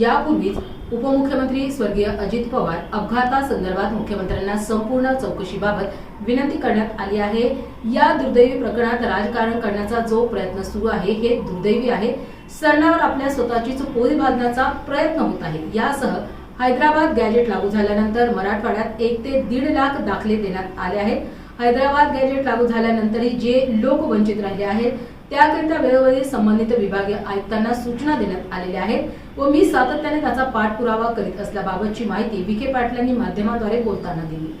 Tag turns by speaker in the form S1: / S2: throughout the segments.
S1: यापूर्वीच उपमुख्यमंत्री स्वर्गीय अजित पवार अपघातासंदर्भात मुख्यमंत्र्यांना संपूर्ण चौकशीबाबत विनंती करण्यात आली आहे. या दुर्दैवी प्रकरणात राजकारण करण्याचा जो प्रयत्न सुरू आहे हे दुर्दैवी आहे. सरणावर आपल्या स्वतःचीच पोळी बांधण्याचा प्रयत्न होत आहे. यासह हैदराबाद गॅजेट लागू झाल्यानंतर मराठवाड्यात एक ते दीड लाख दाखले देण्यात आले आहेत. हैदराबाद गॅजेट लागू झाल्यानंतरही जे लोक वंचित राहिले आहेत त्याकरिता वेळोवेळी संबंधित विभागीय आयुक्तांना सूचना देण्यात आलेल्या आहेत व मी सातत्याने त्याचा पाठपुरावा करीत असल्याबाबतची माहिती विखे पाटील यांनी माध्यमाद्वारे बोलताना दिली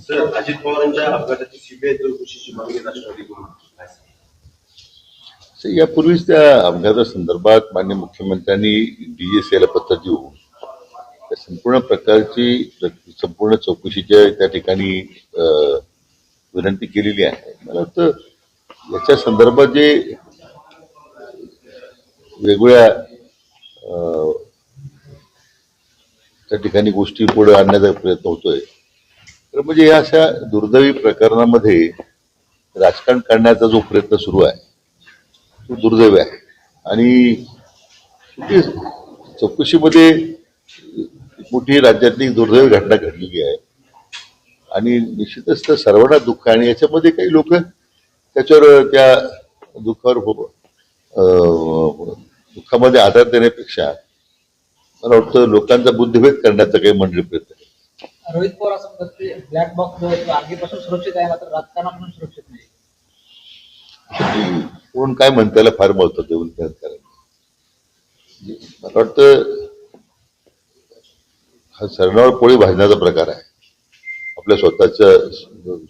S2: सर अजित पवारांच्या अपघाताची सीबीआय चौकशीची मागणी?
S3: तर यापूर्वीच त्या अपघातासंदर्भात मान्य मुख्यमंत्र्यांनी डीजीसीआयला पत्र देऊन संपूर्ण प्रकारची संपूर्ण चौकशीच्या त्या ठिकाणी विनंती केलेली आहे. मला वाटतं याच्या संदर्भात जे वेगवेगळ्या त्या ठिकाणी गोष्टी पुढे आणण्याचा प्रयत्न होतोय. तर म्हणजे या अशा दुर्दैवी प्रकरणामध्ये राजकारण करण्याचा जो प्रयत्न सुरू आहे तो दुर्दैव आहे. आणि चौकशीमध्ये मोठी राज्यातली दुर्दैवी घटना घडलेली आहे. आणि निश्चितच तर सर्वांना दुःख आहे. आणि याच्यामध्ये काही लोक त्याच्यावर त्या दुःखावर हो- दुःखामध्ये आधार देण्यापेक्षा मला वाटतं लोकांचा बुद्धिभेद करण्याचा काही मंडळी प्रयत्न.
S4: रोहित पवार असं म्हणतात की ब्लॅक बॉक्स जो आहे तो आगीपासून सुरक्षित आहे मात्र राजकारणापासून सुरक्षित नाही.
S3: कोण काय म्हणतं त्याला फार महत्त्व देऊन मला वाटतं हा सरणावर पोळी भाजण्याचा प्रकार आहे. आपल्या स्वतःच्या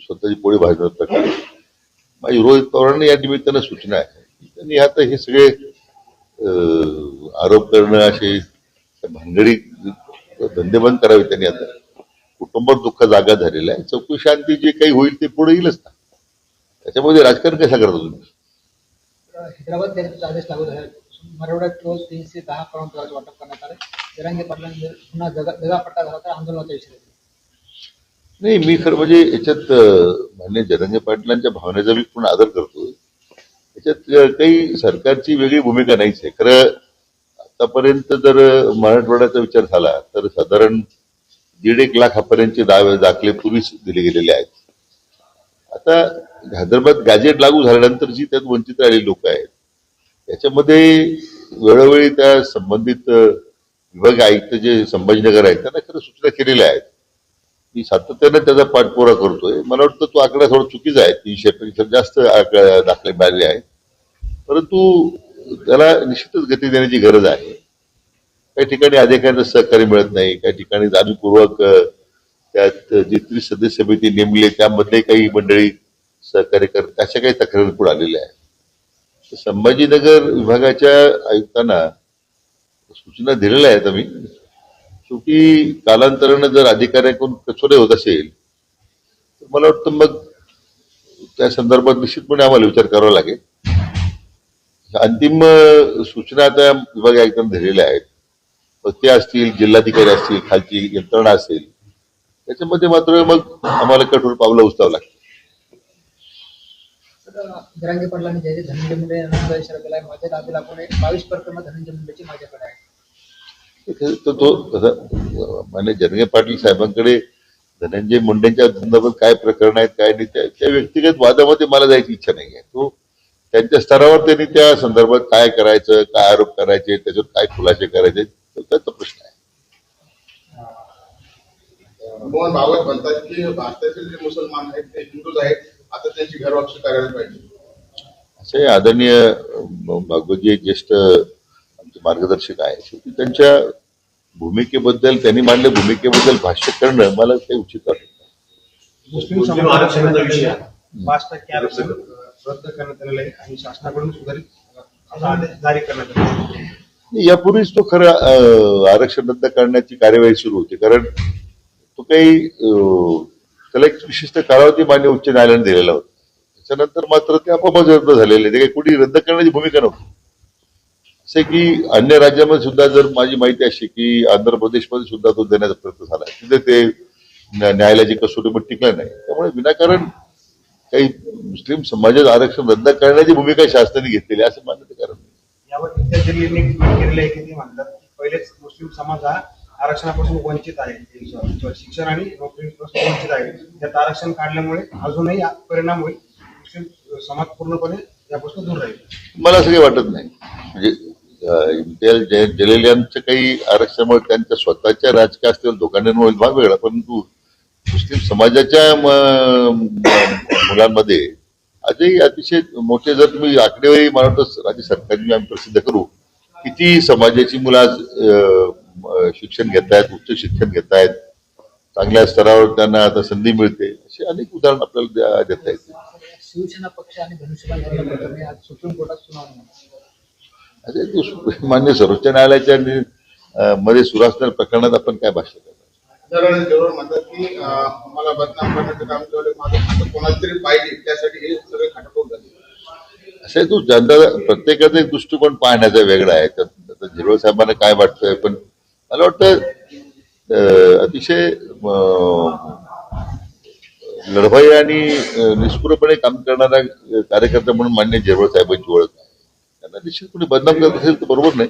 S3: स्वतःची पोळी भाजण्याचा प्रकार आहे. माझी रोहित पवारांना या निमित्तानं सूचना आहे. त्यांनी आता हे सगळे आरोप करणं असे भानगडी धंदे बंद करावे त्यांनी आता. कुटुंबात दुःख जागा झालेला आहे चौकशी शांती जे काही होईल ते पुढे येईलच ना. त्याच्यामध्ये राजकारण कसं करता तुम्ही?
S4: हैदराबाद आदेश लागू मराठवाड्यात रोज तीनशे दहा करोड वाटप करण्यात आलं जरांगे पाटलांनी जर पुन्हा जगा जगापट्टा झाला तर आंदोलनाचा विषय
S3: नाही मी खरं म्हणजे याच्यात मान्य जरंगे पाटलांच्या भावनेचा मी पूर्ण आदर करतो याच्यात काही सरकारची वेगळी भूमिका नाहीच आहे. खरं आतापर्यंत जर मराठवाड्याचा विचार झाला तर साधारण दीड एक लाखापर्यंतचे दावे दाखले पूर्वीच दिले गेलेले आहेत. आता हैदराबाद गॅजेट लागू झाल्यानंतर जी त्यात वंचित राहिलेली लोक आहेत त्याच्यामध्ये वेळोवेळी त्या संबंधित विभाग आयुक्त जे संभाजीनगर आहेत त्यांना खरं सूचना केलेल्या आहेत. मी सातत्याने त्याचा पाठपुरा करतोय. मला वाटतं तो आकडा थोडा चुकीचा आहे. तीनशेपेक्षा जास्त आकडा दाखले मिळाले आहेत. परंतु त्याला निश्चितच गती देण्याची गरज आहे. काही ठिकाणी अधिकाऱ्यांना सहकार्य मिळत नाही. काही ठिकाणी जाणीवपूर्वक त्यात जी त्रिसदस्य समिती नेमली आहे, त्यामधले काही मंडळी सहकार्य करत अशा काही तक्रारी पुढे आलेल्या आहेत. तर संभाजीनगर विभागाच्या आयुक्तांना सूचना दिलेल्या आहेत आम्ही. शेवटी कालांतरानं जर अधिकाऱ्यांकडून कचोरे होत असेल तर मला वाटतं मग त्या संदर्भात निश्चितपणे आम्हाला विचार करावा लागेल. अंतिम सूचना आता विभाग आयुक्तांना दिलेल्या आहेत. मग ते असतील जिल्हाधिकारी असतील खालची यंत्रणा असेल त्याच्यामध्ये मात्र मग आम्हाला कठोर पावलं उचलावं लागतं
S4: धनंजय मुंडे यांना इशारा माझ्या दाबी लागून बावीस प्रकरण धनंजय मुंडेची माझ्याकडे आहे.
S3: तो तसा मान्य जरगे पाटील साहेबांकडे धनंजय मुंडेंच्या संदर्भात काय प्रकरण आहेत काय नाही त्या व्यक्तिगत वादामध्ये मला जायची इच्छा नाही आहे. तो त्यांच्या स्तरावर त्यांनी त्या संदर्भात काय करायचं काय आरोप करायचे त्याच्यावर काय खुलासे करायचे तो त्यांचा प्रश्न आहे.
S5: मोहन भागवत म्हणतात की भारतातील जे मुसलमान आहेत ते हिंदूच आहेत. आता त्यांची घरवापसी करायला पाहिजे.
S3: असे आदरणीय भागवतजी ज्येष्ठ मार्गदर्शक आहे. शेवटी त्यांच्या भूमिकेबद्दल त्यांनी मांडल्या भूमिकेबद्दल भाष्य करणं मला काही उचित वाटत.
S6: पाच टक्के आरक्षण रद्द करण्यात आलेलं आहे आणि शासनाकडून सुधारित असा आदेश जारी करण्यात आला आहे.
S3: यापूर्वीच तो खरं आरक्षण रद्द करण्याची कार्यवाही सुरू होती. कारण तो काही त्याला एक विशिष्ट कालावधी मान्य उच्च न्यायालयाने दिलेला होता. त्याच्यानंतर मात्र ते आपोआपच रद्द झालेले. ते काही कुणी रद्द करण्याची भूमिका नव्हती. असे की अन्य राज्यामध्ये सुद्धा जर माझी माहिती अशी की आंध्र प्रदेशमध्ये सुद्धा तो देण्याचा प्रयत्न झाला तिथे ते न्या- न्यायालयाची कसोटी पण टिकलं नाही. त्यामुळे विनाकारण काही मुस्लिम समाजात आरक्षण रद्द करण्याची भूमिका शासनाने घेतलेली असं मानण्याचं कारण
S6: पहिलेच मुस्लिम समाज हा आरक्षणापासून वंचित आहे. शिक्षण आणि नोकरीपासून वंचित आहे. त्यात आरक्षण काढल्यामुळे अजूनही परिणाम होईल. मुस्लिम समाज पूर्णपणे यापासून दूर राहील.
S3: मला असं काही वाटत नाही. म्हणजे अं, काही आरक्षणामुळे त्यांच्या स्वतःच्या राजकीय असतील दोघांमुळे भाग वेगळा. परंतु मुस्लिम समाजाच्या मुलांमध्ये आजही अतिशय मोठे जर तुम्ही आकडेवारी मला वाटतं राज्य सरकारने आम्ही प्रसिद्ध करू किती समाजाची मुलं आज शिक्षण घेत आहेत उच्च शिक्षण घेत आहेत चांगल्या स्तरावर त्यांना आता संधी मिळते असे अनेक उदाहरण आपल्याला देता येतील.
S4: शिवसेना पक्ष आणि धनुष्यबाण सुप्रीम कोर्टात सुनावणी
S3: अरे तो मान्य सर्वोच्च न्यायालयाच्या मध्ये सुरू असणाऱ्या प्रकरणात आपण काय भाष्य
S5: जरूर म्हणतात की मला बदनाम करण्याचं काम केलं कोणाला तरी पाहिजे त्यासाठी हे सगळे झाले.
S3: असं तो जनता प्रत्येकाचा एक दृष्टिकोन पाहण्याचा वेगळा आहे. तर झिरवळ साहेबांना काय वाटतंय? पण मला वाटतं अतिशय लढवाई आणि अं, निष्ठुरपणे काम करणारा कार्यकर्ता म्हणून मान्य झिरवळ साहेबांची ओळख त्यांना निश्चित कोणी बदनाम करत असेल तर बरोबर नाही.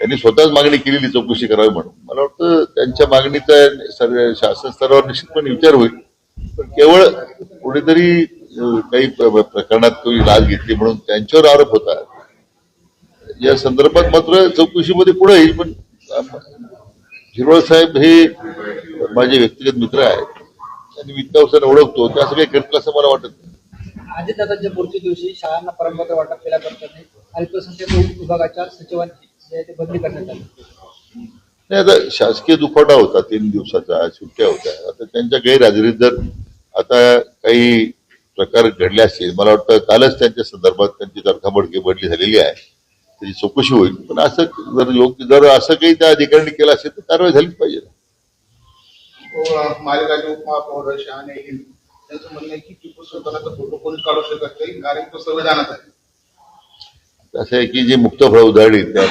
S3: त्यांनी स्वतःच मागणी केलेली चौकशी करावी म्हणून. मला वाटतं त्यांच्या मागणीचा सर्व शासन स्तरावर निश्चितपणे विचार होईल. पण केवळ कुणीतरी काही प्रकरणात कोणी लाच घेतली म्हणून त्यांच्यावर आरोप होता. या संदर्भात मात्र चौकशीमध्ये पुढे येईल पण हिरवळ साहेब हे माझे व्यक्तिगत मित्र आहेत. आणि वित्तावसाने ओळखतो. त्या सगळे काही करतील असं मला वाटत नाही.
S4: अजितदादांच्या पुढच्या दिवशी शाळांना परमपत्र वाटप केल्याप्रकरणी अल्पसंख्याक विभागाच्या सचिवांची जी आहे ती बदली करण्यात आली.
S3: नाही आता शासकीय दुखवटा होता तीन दिवसाचा सुट्ट्या होत्या. आता त्यांच्या गैरहजेरीत जर आता काही प्रकार घडले असतील मला वाटतं कालच त्यांच्या संदर्भात त्यांची तडकाबडकी बदली झालेली आहे त्याची चौकशी होईल. पण असं जर योग्य जर असं काही त्या अधिकाऱ्यांनी केलं असेल तर कारवाई झालीच पाहिजे.
S5: तो, अं, मालेगावचे उपमहापौर शहाणे त्यांचं म्हणणं आहे की टिपू सुलतानाचा फोटो कोणीच काढू शकत नाही कारण तो संविधानात आहे.
S3: असं आहे की जे मुक्त फळ उधळली त्या